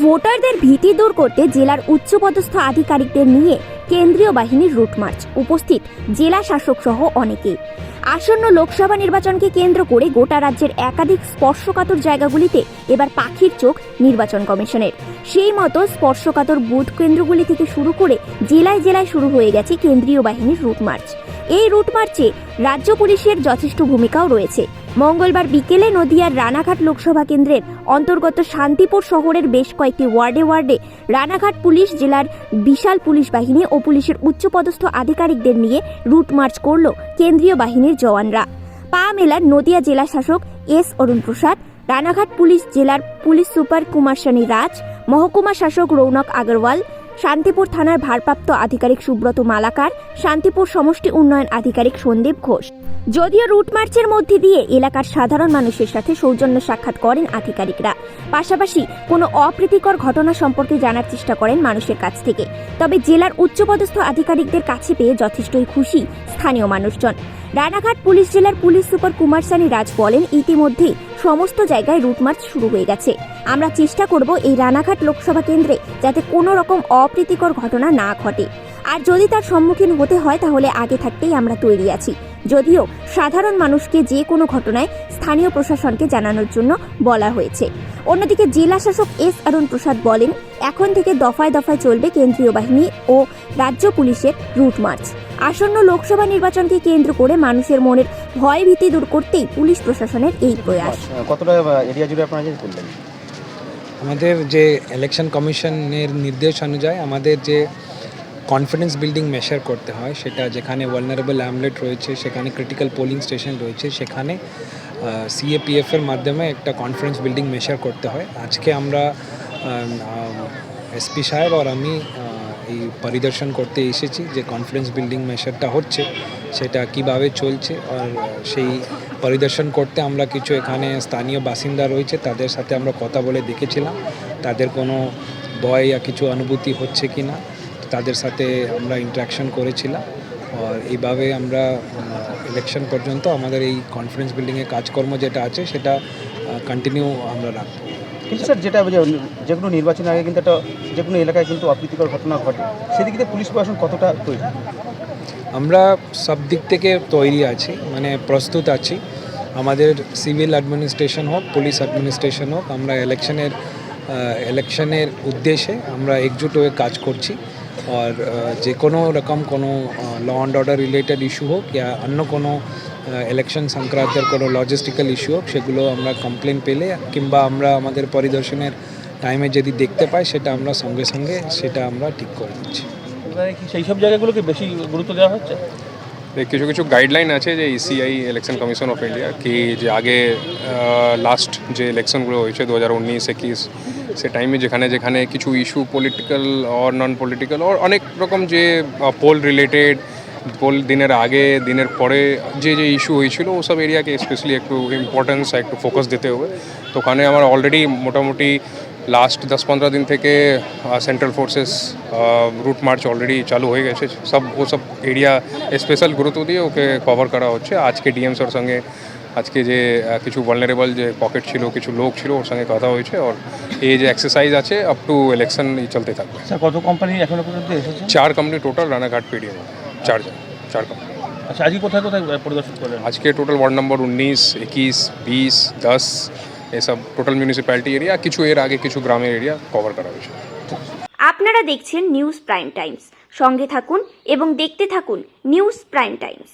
ভোটারদের ভীতি দূর করতে জেলার উচ্চপদস্থ আধিকারিকদের নিয়ে কেন্দ্রীয় বাহিনীর রুট মার্চ। উপস্থিত জেলা শাসক সহ অনেকেই। আসন্ন লোকসভা নির্বাচনকে কেন্দ্র করে গোটা রাজ্যের একাধিক স্পর্শকাতর জায়গাগুলিতে এবার পাখির চোখ নির্বাচন কমিশনের। সেই মতো স্পর্শকাতর বুথ কেন্দ্রগুলি থেকে শুরু করে জেলায় জেলায় শুরু হয়ে গেছে কেন্দ্রীয় বাহিনীর রুট মার্চ। এই রুট মার্চে রাজ্য পুলিশের যথেষ্ট ভূমিকাও রয়েছে। মঙ্গলবার বিকেলে নদিয়ার রানাঘাট লোকসভা কেন্দ্রের অন্তর্গত শান্তিপুর শহরের বেশ কয়েকটি ওয়ার্ডে ওয়ার্ডে রানাঘাট পুলিশ, জেলার বিশাল পুলিশ বাহিনী ও পুলিশের উচ্চপদস্থ আধিকারিকদের নিয়ে রুট মার্চ করল কেন্দ্রীয় বাহিনীর জওয়ানরা। পা মেলার নদিয়া জেলা শাসক এস অরুণ প্রসাদ, রানাঘাট পুলিশ জেলার পুলিশ সুপার কুমার সানি রাজ, মহকুমা শাসক রৌনক আগরওয়াল শান্তিপুর থানার ভারপ্রাপ্ত আধিকারিক সুব্রত মালাকার, শান্তিপুর সমষ্টি উন্নয়ন আধিকারিক সন্দীপ ঘোষ। যদিও রুট মার্চের মধ্যে দিয়ে এলাকার সাধারণ মানুষের সাথে সৌজন্য সাক্ষাৎ করেন আধিকারিকরা। পাশাপাশি কোনো অপ্রীতিকর ঘটনা সম্পর্কে জানার চেষ্টা করেন মানুষের কাছ থেকে। তবে জেলার উচ্চপদস্থ আধিকারিকদের কাছে পেয়ে যথেষ্টই খুশি স্থানীয় মানুষজন। রানাঘাট পুলিশ জেলার পুলিশ সুপার কুমার সানি রাজ বলেন, ইতিমধ্যেই সমস্ত জায়গায় রুট মার্চ শুরু হয়ে গেছে। আমরা চেষ্টা করব এই রানাঘাট লোকসভা কেন্দ্রে যাতে কোনো রকম অপ্রীতিকর ঘটনা না ঘটে। আর যদি তার সম্মুখীন হতে হয়, তাহলে আগে থাকতেই আমরা তৈরি আছি। যদিও সাধারণ মানুষকে যে কোনো ঘটনায় স্থানীয় প্রশাসনকে জানানোর জন্য বলা হয়েছে। অন্যদিকে জেলা শাসক এস অরুণ প্রসাদ বলেন, এখন থেকে দফায় দফায় চলবে কেন্দ্রীয় বাহিনী ও রাজ্য পুলিশের রুট মার্চ। আসন্ন লোকসভা নির্বাচনকে কেন্দ্র করে মানুষের মনের ভয় ভীতি দূর করতেই পুলিশ প্রশাসনের এই প্রয়াস। কতটা এরিয়া জুড়ে আপনারা যে করলেন আমাদের যে ইলেকশন কমিশনের নির্দেশ অনুযায়ী আমাদের যে কনফিডেন্স বিল্ডিং মেশার করতে হয় সেটা যেখানে ওয়ালনারেবল অ্যামলেট রয়েছে সেখানে ক্রিটিক্যাল পোলিং স্টেশন রয়েছে সেখানে সিএপিএফের মাধ্যমে একটা কনফিডেন্স বিল্ডিং মেশার করতে হয়। আজকে আমরা এসপি সাহেব আর আমি এই পরিদর্শন করতে এসেছি যে কনফিডেন্স বিল্ডিং মেশারটা হচ্ছে, সেটা কীভাবে চলছে আর সেই পরিদর্শন করতে আমরা কিছু এখানে স্থানীয় বাসিন্দা রয়েছে, তাদের সাথে আমরা কথা বলে দেখেছিলাম। তাদের কোনো ভয় বা কিছু অনুভূতি হচ্ছে কি না, তাদের সাথে আমরা ইন্টারাকশন করেছিলাম। আর এইভাবে আমরা ইলেকশন পর্যন্ত আমাদের এই কনফিডেন্স বিল্ডিংয়ের কাজকর্ম যেটা আছে, সেটা কন্টিনিউ আমরা রাখব। কিন্তু স্যার, যেটা যে কোনো নির্বাচনের আগে কিন্তু একটা, যে কোনো এলাকায় কিন্তু অপ্রীতিকর ঘটনা ঘটে। সেদিকে দিয়ে পুলিশ প্রশাসন কতটা তৈরি? আমরা সব দিক থেকে তৈরি আছি মানে প্রস্তুত আছি। আমাদের সিভিল অ্যাডমিনিস্ট্রেশন হোক, পুলিশ অ্যাডমিনিস্ট্রেশন হোক, আমরা ইলেকশনের ইলেকশনের উদ্দেশ্যে আমরা একজুট হয়ে কাজ করছি। আর যে কোনো রকম কোনো law and order related issue হোক, ইয়া অন্য কোনো ইলেকশন সংক্রান্তের কোনো লজিস্টিক্যাল ইস্যু হোক সেগুলো আমরা কমপ্লেন পেলে কিংবা আমরা আমাদের পরিদর্শনের টাইমে যদি দেখতে পাই সেটা আমরা সঙ্গে সঙ্গে সেটা আমরা ঠিক করে দিচ্ছি সেই সব জায়গাগুলোকে বেশি গুরুত্ব দেওয়া হচ্ছে? কিছু কিছু গাইডলাইন আছে যে ECI election commission of India কি যে আগে লাস্ট যে ইলেকশনগুলো হয়েছে দু হাজার উনিশ একুশ সে টাইমে যেখানে যেখানে কিছু issue political or non political or অনেক রকম যে পোল রিলেটেড পোল দিনের আগে দিনের পরে যে যে ইস্যু হয়েছিল ওসব এরিয়াকে স্পেশালি একটু ইম্পর্টেন্স একটু ফোকাস দিতে হবে। তো ওখানে আমার অলরেডি মোটামুটি লাস্ট দশ পনেরো দিন থেকে central forces route march already চালু হয়ে গেছে। সব ও সব এরিয়া স্পেশাল গুরুত্ব দিয়ে ওকে কভার করা হচ্ছে। আজকে ডিএম স্যার সঙ্গে আজকে যে কিছু ভালনারেবল যে পকেট ছিল কিছু লোক ছিল ওর সঙ্গে কথা হয়েছে। আর এই যে এক্সারসাইজ আছে আপ টু ইলেকশন চলতে থাকবে। স্যার কত কোম্পানি এখনও পর্যন্ত এসেছে? চার কোম্পানি টোটাল রানাঘাট পিডিএম চারজন চার আচ্ছা আজকে কোথায় কোথায় পরিদর্শন করলেন? আজকে টোটাল ওয়ার্ড নম্বর উনিশ একুশ বিশ দশ এসব টোটাল মিউনিসিপ্যালিটি এরিয়া কিছু এর আগে কিছু গ্রামের এরিয়া কভার করা হয়েছে। আপনারা দেখছেন নিউজ প্রাইম টাইমস। সঙ্গে থাকুন এবং দেখতে থাকুন নিউজ প্রাইম টাইমস।